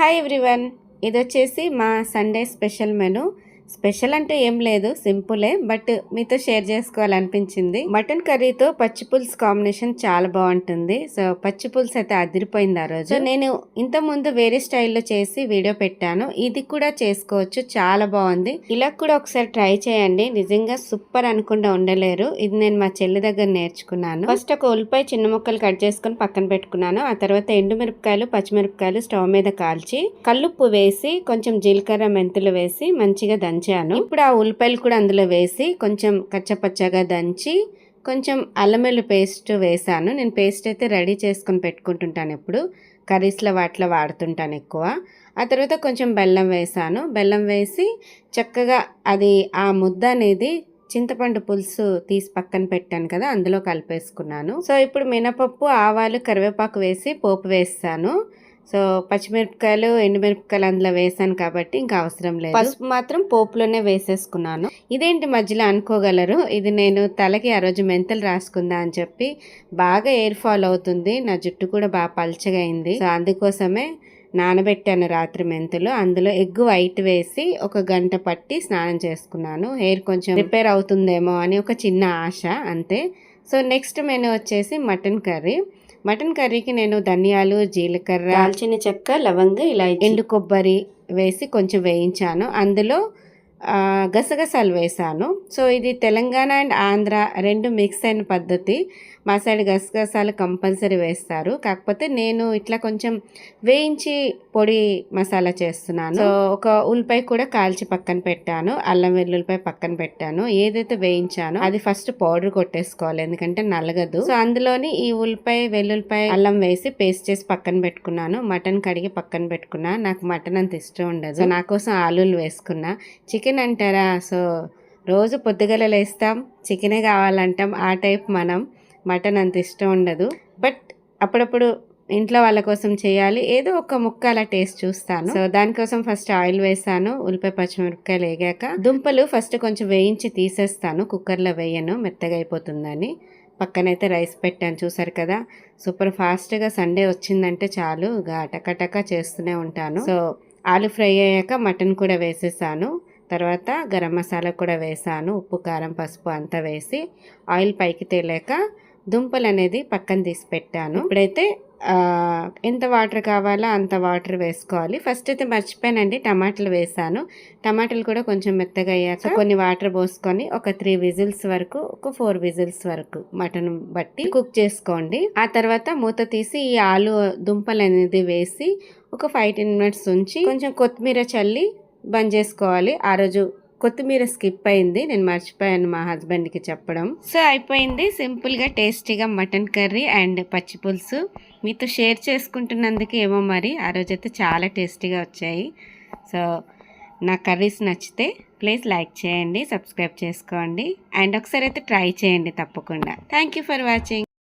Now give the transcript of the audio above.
Hi everyone ఇది వచ్చేసి మా సండే స్పెషల్ మెను స్పెషల్ అంటే ఏం లేదు సింపులే బట్ మీతో షేర్ చేసుకోవాలనిపించింది. మటన్ కర్రీతో పచ్చి పులుసు కాంబినేషన్ చాలా బాగుంటుంది. సో పచ్చి పులుసు అయితే అదిరిపోయింది ఆ రోజు. నేను ఇంత ముందు వేరే స్టైల్లో చేసి వీడియో పెట్టాను. ఇది కూడా చేసుకోవచ్చు చాలా బాగుంది. ఇలా కూడా ఒకసారి ట్రై చేయండి. నిజంగా సూపర్ అనుకుండా ఉండలేరు. ఇది నేను మా చెల్లి దగ్గర నేర్చుకున్నాను. ఫస్ట్ ఒక ఉల్లిపాయ చిన్న ముక్కలు కట్ చేసుకుని పక్కన పెట్టుకున్నాను. ఆ తర్వాత ఎండుమిరపకాయలు పచ్చిమిరపకాయలు స్టవ్ మీద కాల్చి కల్లుప్పు వేసి కొంచెం జీలకర్ర మెంతులు వేసి మంచిగా దంచాను. ఇప్పుడు ఆ ఉల్లిపాయలు కూడా అందులో వేసి కొంచెం కచ్చపచ్చగా దంచి కొంచెం అల్లం పేస్ట్ వేసాను. నేను పేస్ట్ అయితే రెడీ చేసుకొని పెట్టుకుంటుంటాను ఎప్పుడు. కర్రీస్లో వాటిలో వాడుతుంటాను ఎక్కువ. ఆ తర్వాత కొంచెం బెల్లం వేసాను. బెల్లం వేసి చక్కగా అది ఆ ముద్ద అనేది చింతపండు పులుసు తీసి పక్కన పెట్టాను కదా అందులో కలిపేసుకున్నాను. సో ఇప్పుడు మినపప్పు ఆవాలు కరివేపాకు వేసి పోపు వేస్తాను. సో పచ్చిమిరపకాయలు ఎండుమిరపకాయలు అందులో వేసాను కాబట్టి ఇంకా అవసరం లేదు. పసుపు మాత్రం పోపులోనే వేసేసుకున్నాను. ఇదేంటి మధ్యలో అనుకోగలరు? ఇది నేను తలకి ఆ రోజు మెంతలు రాసుకుందా అని చెప్పి బాగా ఎయిర్ ఫాల్ అవుతుంది. నా జుట్టు కూడా బాగా పల్చగా అయింది. సో అందుకోసమే నానబెట్టాను రాత్రి మెంతులు. అందులో ఎగ్ వైట్ వేసి ఒక గంట పట్టి స్నానం చేసుకున్నాను. హెయిర్ కొంచెం రిపేర్ అవుతుందేమో అని ఒక చిన్న ఆశ అంతే. సో నెక్స్ట్ మెనూ వచ్చేసి మటన్ కర్రీ. మటన్ కర్రీకి నేను ధనియాలు జీలకర్ర దాల్చిన చెక్క లవంగ ఇలా ఎండు కొబ్బరి వేసి కొంచెం వేయించాను. అందులో గసగసాలు వేసాను సో ఇది తెలంగాణ అండ్ ఆంధ్ర రెండు మిక్స్ అయిన పద్ధతి. మా సైడ్ గసగసాలు కంపల్సరీ వేస్తారు. కాకపోతే నేను ఇట్లా కొంచెం వేయించి పొడి మసాలా చేస్తున్నాను. సో ఒక ఉల్లిపాయ కూడా కాల్చి పక్కన పెట్టాను. అల్లం వెల్లుల్లిపాయ పక్కన పెట్టాను. ఏదైతే వేయించానో అది ఫస్ట్ పౌడర్ కొట్టేసుకోవాలి. ఎందుకంటే నలగదు. సో అందులోని ఈ ఉల్లిపాయ వెల్లుల్లిపాయ అల్లం వేసి పేస్ట్ చేసి పక్కన పెట్టుకున్నాను. మటన్ కడిగి పక్కన పెట్టుకున్నా. నాకు మటన్ అంత ఇష్టం ఉండదు. సో నా కోసం ఆలూలు వేసుకున్నా. చికెన్ చికెన్ అంటారా? సో రోజు పొద్దుగల లేస్తాం చికెనే కావాలంటాం. ఆ టైప్ మనం. మటన్ అంత ఇష్టం ఉండదు. బట్ అప్పుడప్పుడు ఇంట్లో వాళ్ళ కోసం చేయాలి. ఏదో ఒక ముక్క అలా టేస్ట్ చూస్తాను. సో దానికోసం ఫస్ట్ ఆయిల్ వేసాను. ఉల్లిపాయ పచ్చిమిరపకాయలు వేగాక దుంపలు ఫస్ట్ కొంచెం వేయించి తీసేస్తాను. కుక్కర్లో వేయను. మెత్తగా అయిపోతుందని. పక్కనైతే రైస్ పెట్టాను. చూసారు కదా? సూపర్ ఫాస్ట్గా సండే వచ్చిందంటే చాలు. ఇక టకటక చేస్తూనే ఉంటాను. సో ఆలు ఫ్రై అయ్యాక మటన్ కూడా వేసేసాను. తర్వాత గరం మసాలా కూడా వేసాను. ఉప్పు కారం పసుపు అంతా వేసి ఆయిల్ పైకి తేలాక దుంపలు అనేది పక్కన తీసి పెట్టాను. ఇప్పుడైతే ఎంత వాటర్ కావాలో అంత వాటర్ వేసుకోవాలి. ఫస్ట్ అయితే మర్చిపోయానండి టమాటాలు వేసాను. టమాటాలు కూడా కొంచెం మెత్తగా అయ్యాక కొన్ని వాటర్ పోసుకొని ఒక త్రీ విజిల్స్ వరకు ఒక ఫోర్ విజిల్స్ వరకు మటన్ బట్టి కుక్ చేసుకోండి. ఆ తర్వాత మూత తీసి ఈ ఆలు దుంపలు అనేది వేసి ఒక ఫైవ్ టెన్ మినిట్స్ ఉంచి కొంచెం కొత్తిమీర చల్లి బంద్ చేసుకోవాలి. ఆ రోజు కొత్తిమీర స్కిప్ అయింది. నేను మర్చిపోయాను మా హస్బెండ్కి చెప్పడం. సో అయిపోయింది. సింపుల్గా టేస్టీగా మటన్ కర్రీ అండ్ పచ్చి పులుసు. మీతో షేర్ చేసుకుంటున్నందుకు ఏమో మరి. ఆ రోజైతే చాలా టేస్టీగా వచ్చాయి. సో నా కర్రీస్ నచ్చితే ప్లీజ్ లైక్ చేయండి సబ్స్క్రైబ్ చేసుకోండి. అండ్ ఒకసారి అయితే ట్రై చేయండి తప్పకుండా. Thank you for watching.